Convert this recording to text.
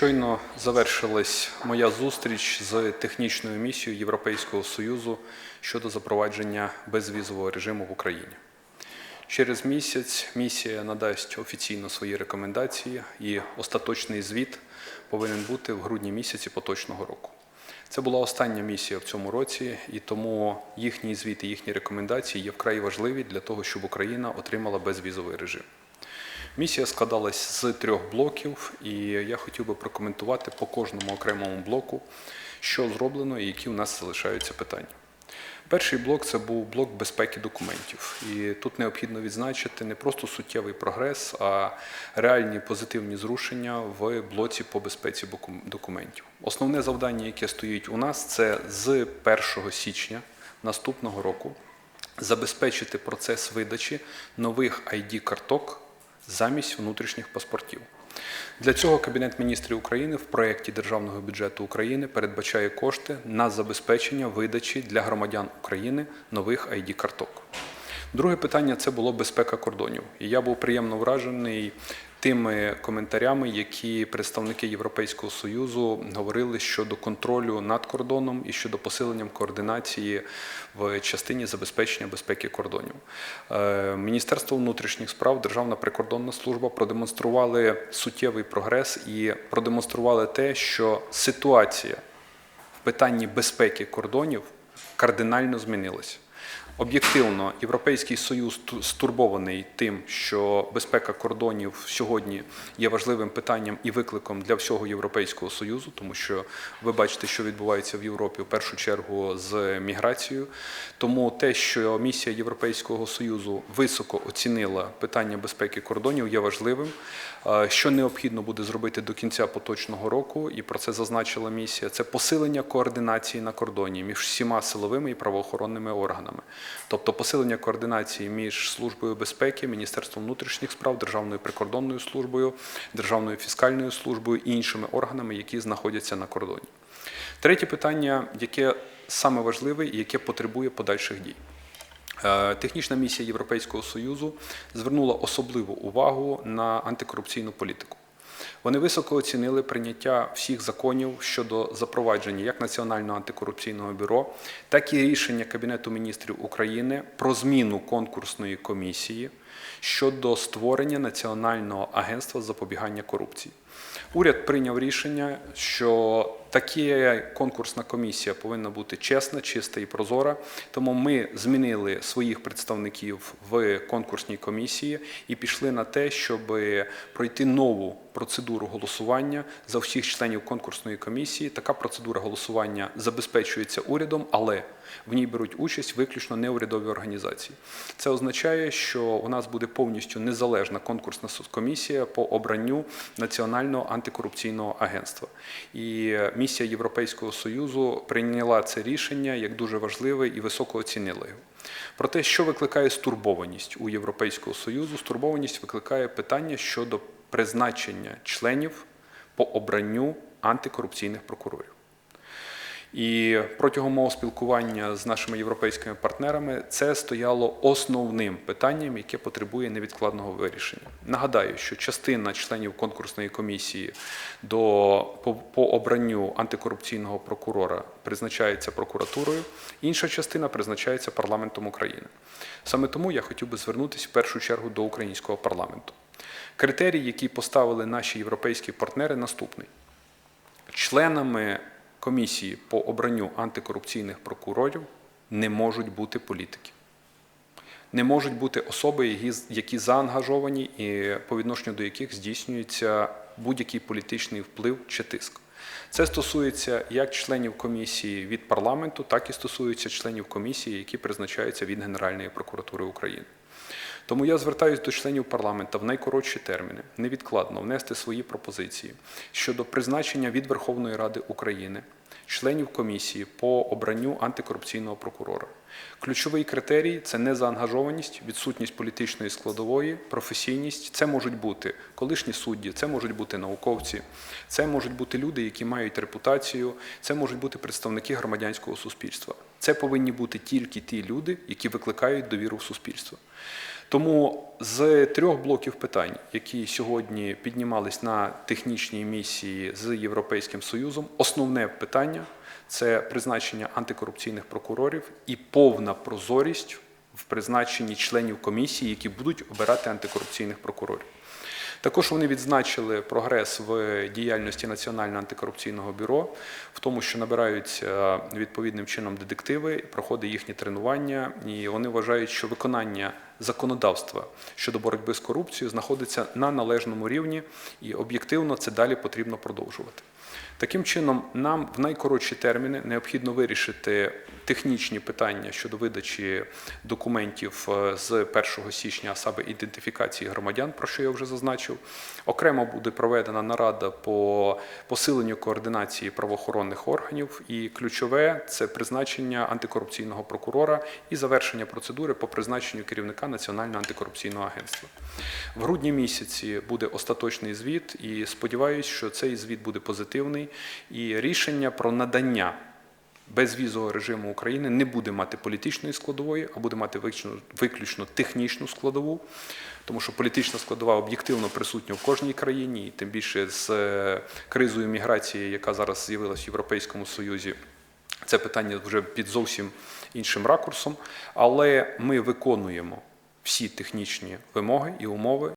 Щойно завершилась моя зустріч з технічною місією Європейського Союзу щодо запровадження безвізового режиму в Україні. Через місяць місія надасть офіційно свої рекомендації, і остаточний звіт повинен бути в грудні місяці поточного року. Це була остання місія в цьому році, і тому їхній звіт і їхні рекомендації є вкрай важливі для того, щоб Україна отримала безвізовий режим. Місія складалась з трьох блоків, і я хотів би прокоментувати по кожному окремому блоку, що зроблено і які у нас залишаються питання. Перший блок це був блок безпеки документів. І тут необхідно відзначити не просто суттєвий прогрес, а реальні позитивні зрушення в блоці по безпеці документів. Основне завдання, яке стоїть у нас, це з 1 січня наступного року забезпечити процес видачі нових ID-карток замість внутрішніх паспортів. Для цього Кабінет міністрів України в проєкті Державного бюджету України передбачає кошти на забезпечення видачі для громадян України нових ID-карток. Друге питання це було безпека кордонів. І я був приємно вражений тими коментарями, які представники Європейського Союзу говорили щодо контролю над кордоном і щодо посилення координації в частині забезпечення безпеки кордонів. Е, Міністерство внутрішніх справ, Державна прикордонна служба продемонстрували суттєвий прогрес і продемонстрували те, що ситуація в питанні безпеки кордонів кардинально змінилася. Об'єктивно, Європейський Союз стурбований тим, що безпека кордонів сьогодні є важливим питанням і викликом для всього Європейського Союзу, тому що ви бачите, що відбувається в Європі в першу чергу з міграцією. Тому те, що місія Європейського Союзу високо оцінила питання безпеки кордонів, є важливим. Що необхідно буде зробити до кінця поточного року, і про це зазначила місія, це посилення координації на кордоні між всіма силовими і правоохоронними органами, тобто посилення координації між службою безпеки, Міністерством внутрішніх справ, Державною прикордонною службою, Державною фіскальною службою і іншими органами, які знаходяться на кордоні. Третє питання, яке саме важливе і яке потребує подальших дій. Е, Технічна місія Європейського Союзу звернула особливу увагу на антикорупційну політику. Вони високо оцінили прийняття всіх законів щодо запровадження як Національного антикорупційного бюро, так і рішення Кабінету міністрів України про зміну конкурсної комісії щодо створення Національного агентства запобігання корупції. Уряд прийняв рішення, що така конкурсна комісія повинна бути чесна, чиста і прозора. Тому ми змінили своїх представників в конкурсній комісії і пішли на те, щоб пройти нову процедуру голосування за всіх членів конкурсної комісії. Така процедура голосування забезпечується урядом, але в ній беруть участь виключно неурядові організації. Це означає, що у нас буде повністю незалежна конкурсна комісія по обранню Національного антикорупційного агентства. І місія Європейського Союзу прийняла це рішення як дуже важливе і високо оцінила. Про те, що викликає стурбованість у Європейського Союзу, стурбованість викликає питання щодо призначення членів по обранню антикорупційних прокурорів. І протягом мого спілкування з нашими європейськими партнерами це стояло основним питанням, яке потребує невідкладного вирішення. Нагадаю, що частина членів конкурсної комісії до по, по обранню антикорупційного прокурора призначається прокуратурою, інша частина призначається парламентом України. Саме тому я хотів би звернутися в першу чергу до українського парламенту. Критерій, який поставили наші європейські партнери, наступний: членами комісії по обранню антикорупційних прокурорів не можуть бути політики. Не можуть бути особи, які, заангажовані і по відношенню до яких здійснюється будь-який політичний вплив чи тиск. Це стосується як членів комісії від парламенту, так і стосується членів комісії, які призначаються від Генеральної прокуратури України. Тому я звертаюся до членів парламенту в найкоротші терміни невідкладно внести свої пропозиції щодо призначення від Верховної Ради України членів комісії по обранню антикорупційного прокурора. Ключовий критерій це незаангажованість, відсутність політичної складової, професійність. Це можуть бути колишні судді, це можуть бути науковці, це можуть бути люди, які мають репутацію, це можуть бути представники громадянського суспільства. Це повинні бути тільки ті люди, які викликають довіру в суспільство. Тому з трьох блоків питань, які сьогодні піднімались на технічній місії з Європейським Союзом, основне питання це призначення антикорупційних прокурорів і повна прозорість в призначенні членів комісії, які будуть обирати антикорупційних прокурорів. Також вони відзначили прогрес в діяльності Національного антикорупційного бюро, в тому, що набираються відповідним чином детективи, проходить їхнє тренування, і вони вважають, що виконання законодавства щодо боротьби з корупцією знаходиться на належному рівні, і об'єктивно це далі потрібно продовжувати. Таким чином, нам в найкоротші терміни необхідно вирішити технічні питання щодо видачі документів е, з 1 січня, а саме ідентифікації громадян, про що я вже зазначив. Окремо буде проведена нарада по посиленню координації правоохоронних органів, і ключове це призначення антикорупційного прокурора і завершення процедури по призначенню керівника Національного антикорупційного агентства. В грудні місяці буде остаточний звіт, і сподіваюся, що цей звіт буде позитивний, і рішення про надання безвізового режиму України не буде мати політичної складової, а буде мати виключно, технічну складову, тому що політична складова об'єктивно присутня в кожній країні, і тим більше з е, кризою міграції, яка зараз з'явилась в Європейському Союзі. Це питання вже під зовсім іншим ракурсом, але ми виконуємо всі технічні вимоги і умови,